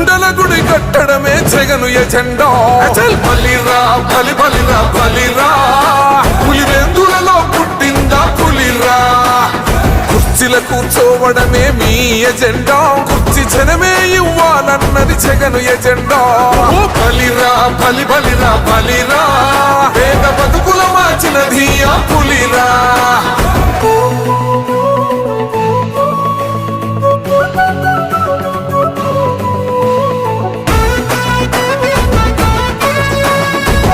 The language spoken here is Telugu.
జనగుండల గుడి కట్టడమే జగను ఎజెండో. అచల్ బలిరా బలి బలిరా బలిరా పులివెందులలో పుట్టిందా పులిరా కుర్చీల కూర్చోవడమే మీ ఎజెండా. కుర్చీ జనమే ఇవ్వాలన్నది జగను ఎజెండా. ఓ బలిరా బలి బలిరా బలిరా పేద బతుకుల మార్చినది ఆ పులిరా